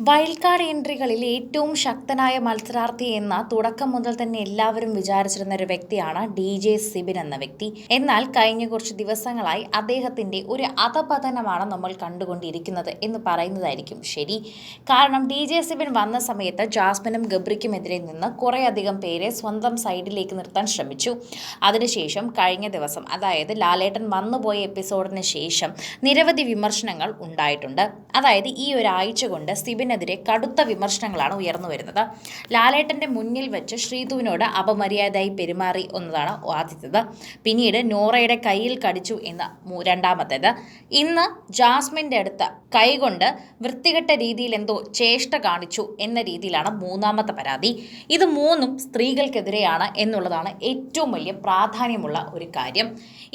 Wild card എൻട്രികളിൽ ഏറ്റവും ശക്തനായ മത്സരാർത്ഥി എന്ന തുടക്കം മുതൽ തന്നെ എല്ലാവരും വിചാരിച്ചിരുന്ന ഒരു വ്യക്തിയാണ് ഡി ജെ സിബിൻ എന്ന വ്യക്തി. എന്നാൽ കഴിഞ്ഞ കുറച്ച് ദിവസങ്ങളായി അദ്ദേഹത്തിന്റെ ഒരു അധപതനമാണ് നമ്മൾ കണ്ടുകൊണ്ടിരിക്കുന്നത് എന്ന് പറയുന്നതായിരിക്കും ശരി. കാരണം ഡി ജെ സിബിൻ വന്ന സമയത്ത് ജാസ്മിനും ഗബ്രിക്കുമെതിരെ നിന്ന് കുറേയധികം പേരെ സ്വന്തം സൈഡിലേക്ക് നിർത്താൻ ശ്രമിച്ചു. അതിനുശേഷം കഴിഞ്ഞ ദിവസം അതായത് ലാലേട്ടൻ വന്നുപോയ എപ്പിസോഡിന് ശേഷം നിരവധി വിമർശനങ്ങൾ ഉണ്ടായിട്ടുണ്ട്. അതായത് ഈ ഒരാഴ്ച കൊണ്ട് സിബിനെതിരെ കടുത്ത വിമർശനങ്ങളാണ് ഉയർന്നു വരുന്നത്. ലാലേട്ടന്റെ മുന്നിൽ വെച്ച് ശ്രീതുവിനോട് അപമര്യാദയായി പെരുമാറി എന്നതാണ് ആദ്യത്തേത്. പിന്നീട് നോറയുടെ കയ്യിൽ കടിച്ചു എന്ന രണ്ടാമത്തേത്. ഇന്ന് ജാസ്മിന്റെ അടുത്ത് കൈകൊണ്ട് വൃത്തികെട്ട രീതിയിൽ എന്തോ ചേഷ്ട കാണിച്ചു എന്ന രീതിയിലാണ് മൂന്നാമത്തെ പരാതി. ഇത് മൂന്നും സ്ത്രീകൾക്കെതിരെയാണ് എന്നുള്ളതാണ് ഏറ്റവും വലിയ പ്രാധാന്യമുള്ള ഒരു കാര്യം.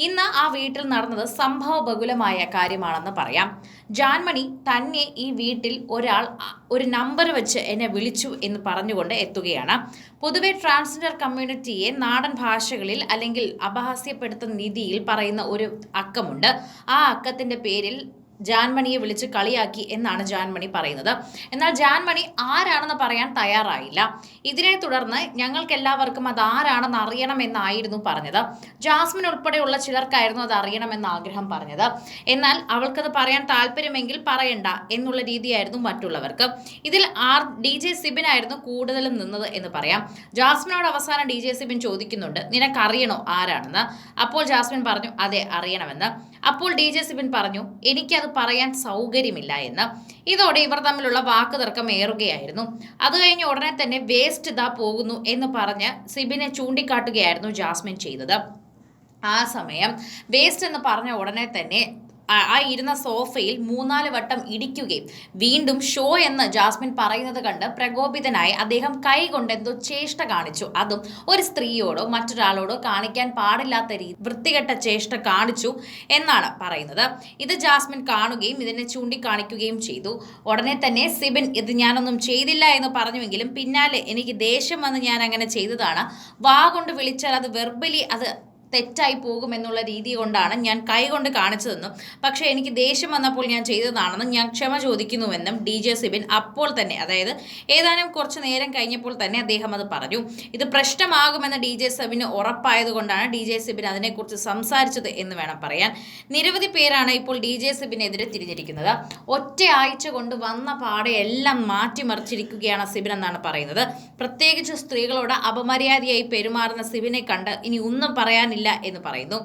ഇന്ന് ആ വീട്ടിൽ നടന്നത് സംഭവ ബഹുലമായ കാര്യമാണെന്ന് പറയാം. ജാൻമണി തന്നെ ഈ വീട്ടിൽ ഒരാൾ ഒരു നമ്പർ വെച്ച് എന്നെ വിളിച്ചു എന്ന് പറഞ്ഞുകൊണ്ട് എത്തുകയാണ്. പൊതുവെ ട്രാൻസ്ജെൻഡർ കമ്മ്യൂണിറ്റിയെ നാടൻ ഭാഷകളിൽ അല്ലെങ്കിൽ അപഹാസ്യപ്പെടുത്തുന്ന രീതിയിൽ പറയുന്ന ഒരു അക്കമുണ്ട്. ആ അക്കത്തിന്റെ പേരിൽ ജാൻമണിയെ വിളിച്ച് കളിയാക്കി എന്നാണ് ജാൻമണി പറയുന്നത്. എന്നാൽ ജാൻമണി ആരാണെന്ന് പറയാൻ തയ്യാറായില്ല. ഇതിനെ തുടർന്ന് ഞങ്ങൾക്ക് എല്ലാവർക്കും അത് ആരാണെന്ന് അറിയണമെന്നായിരുന്നു പറഞ്ഞത്. ജാസ്മിൻ ഉൾപ്പെടെയുള്ള ചിലർക്കായിരുന്നു അത് അറിയണമെന്ന് ആഗ്രഹം പറഞ്ഞത്. എന്നാൽ അവൾക്കത് പറയാൻ താല്പര്യമെങ്കിൽ പറയണ്ട എന്നുള്ള രീതിയായിരുന്നു മറ്റുള്ളവർക്ക്. ഇതിൽ ആർ ഡി ജെ സിബിനായിരുന്നു കൂടുതലും നിന്നത് എന്ന് പറയാം. ജാസ്മിനോട് അവസാനം ഡി ജെ സിബിൻ ചോദിക്കുന്നുണ്ട് നിനക്കറിയണോ ആരാണെന്ന്? അപ്പോൾ ജാസ്മിൻ പറഞ്ഞു അതെ അറിയണമെന്ന്. അപ്പോൾ ഡി ജെ സിബിൻ പറഞ്ഞു എനിക്കത് പറയാൻ സൗകര്യമില്ല എന്ന്. ഇതോടെ ഇവർ തമ്മിലുള്ള വാക്ക് തർക്കം ഏറുകയായിരുന്നു. അത് കഴിഞ്ഞ് ഉടനെ തന്നെ വേസ്റ്റ് ഇതാ പോകുന്നു എന്ന് പറഞ്ഞ് സിബിനെ ചൂണ്ടിക്കാട്ടുകയായിരുന്നു ജാസ്മിൻ ചെയ്തത്. ആ സമയം വേസ്റ്റ് എന്ന് പറഞ്ഞ ഉടനെ തന്നെ ആ- ഇരുന്ന സോഫയിൽ മൂന്നാൽ വട്ടം ഇടിക്കുകയും വീണ്ടും ഷോ എന്ന് ജാസ്മിൻ പറയുന്നത് കണ്ട് പ്രകോപിതനായി അദ്ദേഹം കൈ കൊണ്ട് എന്തോ ചേഷ്ട കാണിച്ചു. അതും ഒരു സ്ത്രീയോടോ മറ്റൊരാളോടോ കാണിക്കാൻ പാടില്ലാത്ത രീതി വൃത്തികെട്ട ചേഷ്ട കാണിച്ചു എന്നാണ് പറയുന്നത്. ഇത് ജാസ്മിൻ കാണുകയും ഇതിനെ ചൂണ്ടിക്കാണിക്കുകയും ചെയ്തു. ഉടനെ തന്നെ സിബിൻ ഇത് ഞാനൊന്നും ചെയ്തില്ല എന്ന് പറഞ്ഞുവെങ്കിലും പിന്നാലെ എനിക്ക് ദേഷ്യം വന്ന് ഞാൻ അങ്ങനെ ചെയ്തതാണ്. വാ കൊണ്ട് വിളിച്ചാൽ അത് വെർബലി അത് തെറ്റായി പോകും എന്നുള്ള രീതി കൊണ്ടാണ് ഞാൻ കൈകൊണ്ട് കാണിച്ചതെന്നും പക്ഷേ എനിക്ക് ദേഷ്യം വന്നപ്പോൾ ഞാൻ ചെയ്തതാണെന്നും ഞാൻ ക്ഷമ ചോദിക്കുന്നുവെന്നും ഡി ജെ സിബിൻ അപ്പോൾ തന്നെ അതായത് ഏതാനും കുറച്ച് നേരം കഴിഞ്ഞപ്പോൾ തന്നെ അദ്ദേഹം അത് പറഞ്ഞു. ഇത് പ്രശ്നമാകുമെന്ന് ഡി ജെ സിബിന് ഉറപ്പായതുകൊണ്ടാണ് ഡി ജെ സിബിൻ അതിനെക്കുറിച്ച് സംസാരിച്ചത് എന്ന് വേണം പറയാൻ. നിരവധി പേരാണ് ഇപ്പോൾ ഡി ജെ സിബിനെതിരെ തിരിഞ്ഞിരിക്കുന്നത്. ഒറ്റ ആഴ്ച കൊണ്ട് വന്ന പാടെ എല്ലാം മാറ്റിമറിച്ചിരിക്കുകയാണ് സിബിൻ എന്നാണ് പറയുന്നത്. പ്രത്യേകിച്ച് സ്ത്രീകളോട് അപമര്യാദയായി പെരുമാറുന്ന സിബിനെ കണ്ട് ഇനി ഒന്നും പറയാനില്ല എന്ന് പറയുന്നു.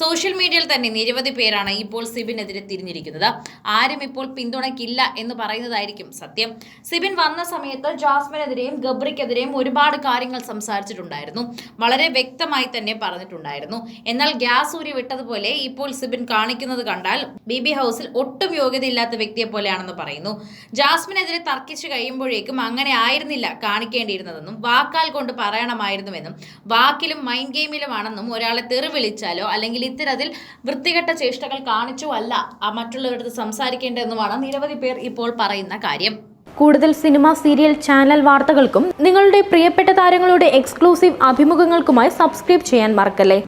സോഷ്യൽ മീഡിയയിൽ തന്നെ നിരവധി പേരാണ് ഇപ്പോൾ സിബിനെതിരെ തിരിഞ്ഞിരിക്കുന്നത്. ആരും ഇപ്പോൾ പിന്തുണയ്ക്കില്ല എന്ന് പറയുന്നതായിരിക്കും സത്യം. സിബിൻ വന്ന സമയത്ത് ജാസ്മിനെതിരെയും ഗബ്രിക്കെതിരെയും ഒരുപാട് കാര്യങ്ങൾ സംസാരിച്ചിട്ടുണ്ടായിരുന്നു. വളരെ വ്യക്തമായി തന്നെ പറഞ്ഞിട്ടുണ്ടായിരുന്നു. എന്നാൽ ഗ്യാസ് ഊരി വിട്ടതുപോലെ ഇപ്പോൾ സിബിൻ കാണിക്കുന്നത് കണ്ടാൽ ബി ബി ഹൗസിൽ ഒട്ടും യോഗ്യതയില്ലാത്ത വ്യക്തിയെ പോലെയാണെന്ന് പറയുന്നു. ജാസ്മിനെതിരെ തർക്കിച്ചു കഴിയുമ്പോഴേക്കും അങ്ങനെ ആയിരുന്നില്ല കാണിക്കേണ്ടിയിരുന്നതെന്നും വാക്കാൽ കൊണ്ട് പറയണമായിരുന്നുവെന്നും വാക്കിലും മൈൻഡ് ഗെയിമിലുമാണെന്നും ഒരാളെ തെറി വിളിച്ചാലോ അല്ലെങ്കിൽ ഇത്തരത്തിൽ വൃത്തികെട്ട ചേഷ്ടകൾ കാണിച്ചോ അല്ല മറ്റുള്ളവരടുത്ത് സംസാരിക്കേണ്ടതെന്നുമാണ് നിരവധി പേർ ഇപ്പോൾ പറയുന്ന കാര്യം. കൂടുതൽ സിനിമ സീരിയൽ ചാനൽ വാർത്തകൾക്കും നിങ്ങളുടെ പ്രിയപ്പെട്ട താരങ്ങളുടെ എക്സ്ക്ലൂസീവ് അഭിമുഖങ്ങൾക്കുമായി സബ്സ്ക്രൈബ് ചെയ്യാൻ മറക്കല്ലേ?